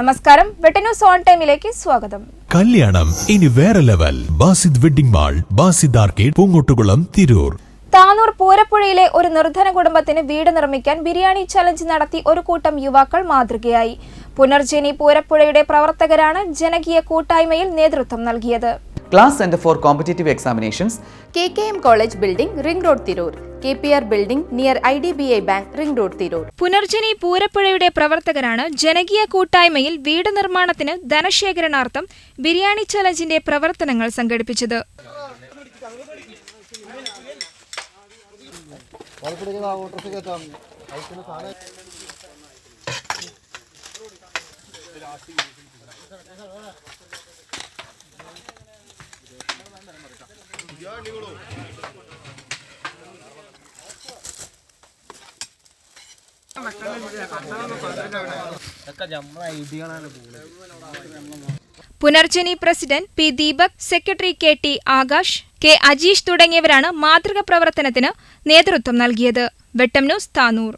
നമസ്കാരം. വെട്ടന്യൂസ് ഓൺ ടൈമിലേക്ക് സ്വാഗതം. കല്യാണം. ഇനി വേറെ level. Basid wedding mall Basid arcade Poongottukulam Tirur. Tanur പൂരപ്പുഴയിലെ ഒരു നിർധന കുടുംബത്തിന് വീട് നിർമ്മിക്കാൻ ബിരിയാണി ചലഞ്ച് നടത്തി ഒരു കൂട്ടം യുവാക്കൾ മാതൃകയായി. പുനർജനി പൂരപ്പുഴയുടെ പ്രവർത്തകരാണ് ജനകീയ കൂട്ടായ്മയിൽ നേതൃത്വം നൽകിയത്. Class centre for competitive examinations K K M college building ring road Tirur. K P R building near I D B I bank ring road Tirur. Punarjani പൂരപ്പുഴയുടെ പ്രവർത്തകരാണ് ജനകീയ കൂട്ടായ്മയിൽ വീട് നിർമ്മാണത്തിന് ധനശേഖരണാർത്ഥം ബിരിയാണി ചലഞ്ചിന്റെ പ്രവർത്തനങ്ങൾ സംഘടിപ്പിച്ചത്. Punarjani president P Deepak secretary K T Akash K Ajeesh തുടങ്ങിയവരാണ് മാതൃക പ്രവർത്തനത്തിന് നേതൃത്വം നൽകിയത്. വെട്ടം ന്യൂസ് താനൂർ.